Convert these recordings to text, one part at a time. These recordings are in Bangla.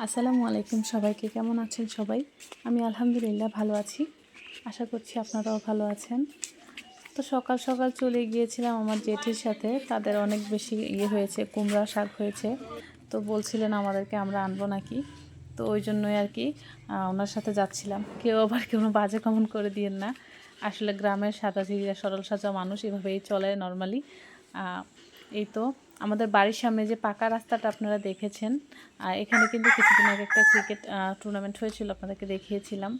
আসসালামু আলাইকুম সবাইকে, কেমন আছেন সবাই? আমি আলহামদুলিল্লাহ ভালো আছি। আশা করছি আপনারাও ভালো আছেন। তো সকাল সকাল চলে গিয়েছিলাম আমার জেঠির সাথে। তাদের অনেক বেশি ইয়ে হয়েছে, কুমড়া শাক হয়েছে। তো বলছিলেন আমাদেরকে আমরা আনব নাকি? তো ওই জন্যই আর কি ওনার সাথে যাচ্ছিলাম। কেউ আবার কোনো বাজে কমন করে দিয়েন না। আসলে গ্রামের সাদা সিরিয়া সরল সাজা মানুষ এভাবেই চলে নর্মালি এই তো আমাদের বাড়ির সামনে যে পাকা রাস্তাটা আপনারা দেখেছেন, আর এখানে কিন্তু কিছুদিন আগে একটা ক্রিকেট টুর্নামেন্ট হয়েছিল, আপনাদেরকে দেখিয়েছিলাম।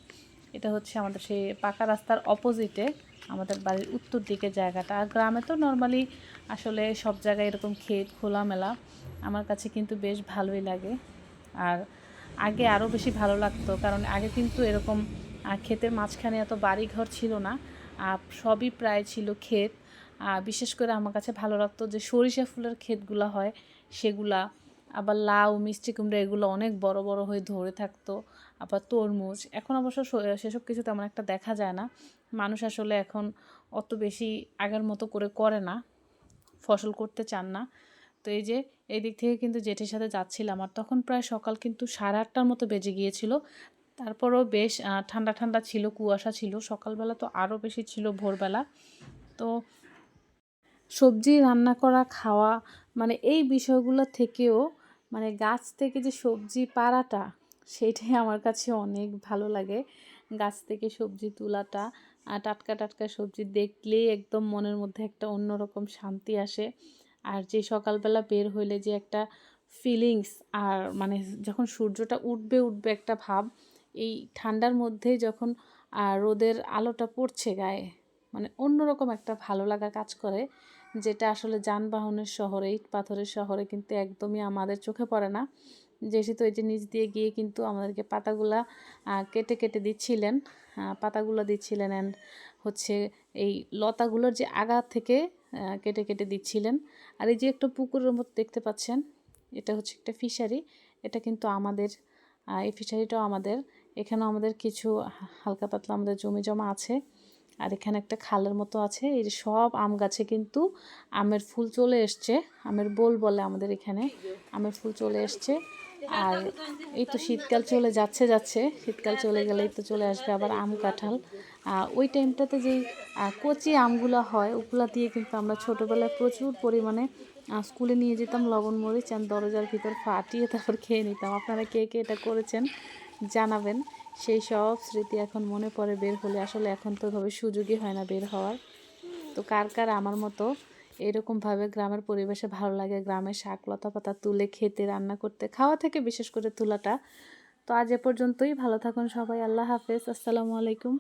এটা হচ্ছে আমাদের সেই পাকা রাস্তার অপোজিটে আমাদের বাড়ির উত্তর দিকে জায়গাটা। আর গ্রামে তো নর্মালি আসলে সব জায়গায় এরকম ক্ষেত খোলামেলা। আমার কাছে কিন্তু বেশ ভালোই লাগে। আর আগে আরও বেশি ভালো লাগতো, কারণ আগে কিন্তু এরকম ক্ষেতের মাঝখানে এত বাড়ি ঘর ছিল না। সবই প্রায় ছিল ক্ষেত বিশেষ করে আমার কাছে ভালো লাগতো যে সরিষা ফুলের ক্ষেতগুলো হয়, সেগুলা। আবার লাউ, মিষ্টি কুমড়া, এগুলো অনেক বড় বড় হয়ে ধরে থাকতো। আবার তরমুজ। এখন অবশ্য সেসব কিছু তেমন একটা দেখা যায় না। মানুষ আসলে এখন অত বেশি আগের মতো করে করে না, ফসল করতে চান না। তো এই যে, এই দিক থেকে কিন্তু জেঠির সাথে যাচ্ছিলাম আর তখন প্রায় সকাল কিন্তু সাড়ে আটটার মতো বেজে গিয়েছিল। তারপরও বেশ ঠান্ডা ঠান্ডা ছিল, কুয়াশা ছিল। সকালবেলা তো আরও বেশি ছিল ভোরবেলা। তো সবজি রান্না করা, খাওয়া মানে এই বিষয়গুলো থেকেও মানে গাছ থেকে যে সবজি পাড়াটা, সেটাই আমার কাছে অনেক ভালো লাগে। গাছ থেকে সবজি তোলাটা আর টাটকা টাটকা সবজি দেখলেই একদম মনের মধ্যে একটা অন্যরকম শান্তি আসে। আর যে সকালবেলা বের হইলে যে একটা ফিলিংস আর মানে যখন সূর্যটা উঠবে উঠবে একটা ভাব, এই ঠান্ডার মধ্যেই যখন রোদের আলোটা পড়ছে গায়ে মানে অন্যরকম একটা ভালো লাগা কাজ করে। যেটা আসলে যানবাহনের শহরে, ইট পাথরের শহরে কিন্তু একদমই আমাদের চোখে পড়ে না। যেহেতু এই যে নিচ দিয়ে গিয়ে কিন্তু আমাদেরকে পাতাগুলা কেটে কেটে দিচ্ছিলেন পাতাগুলো দিচ্ছিলেন অ্যান্ড হচ্ছে এই লতাগুলোর যে আগা থেকে কেটে কেটে দিচ্ছিলেন। আর এই যে একটা পুকুরের মতো দেখতে পাচ্ছেন, এটা হচ্ছে একটা ফিশারি। এটা কিন্তু আমাদের এই ফিশারিটাও আমাদের। এখানেও আমাদের কিছু হালকা পাতলা আমাদের জমি জমা আছে। আর এখানে একটা খালের মতো আছে, এই যে সব আম গাছে কিন্তু আমের ফুল চলে এসছে, আমের বোল বলে আমাদের এখানে, আমের ফুল চলে এসছে। আর এই তো শীতকাল চলে যাচ্ছে যাচ্ছে, শীতকাল চলে গেলেই তো চলে আসবে আবার আম কাঁঠাল। ওই টাইমটাতে যেই কচি আমগুলো হয়, ওগুলা দিয়ে কিন্তু আমরা ছোটোবেলায় প্রচুর পরিমাণে স্কুলে নিয়ে যেতাম লবণ মরিচ আর দরজার ভিতর ফাটিয়ে তারপর খেয়ে নিতাম। আপনারা কে কে এটা করেছেন জানাবেন। সেই সব স্মৃতি এখন মনে পড়ে বের হলে। আসলে এখন তো ভাবে সুযোগই হয় না বের হওয়ার। তো কার কার আমার মতো এরকমভাবে গ্রামের পরিবেশে ভালো লাগে? গ্রামের শাক, লতা পাতা তুলে খেতে, রান্না করতে, খাওয়া থেকে বিশেষ করে তুলাটা। তো আজ এ পর্যন্তই। ভালো থাকুন সবাই। আল্লাহ হাফেজ। আসসালামু আলাইকুম।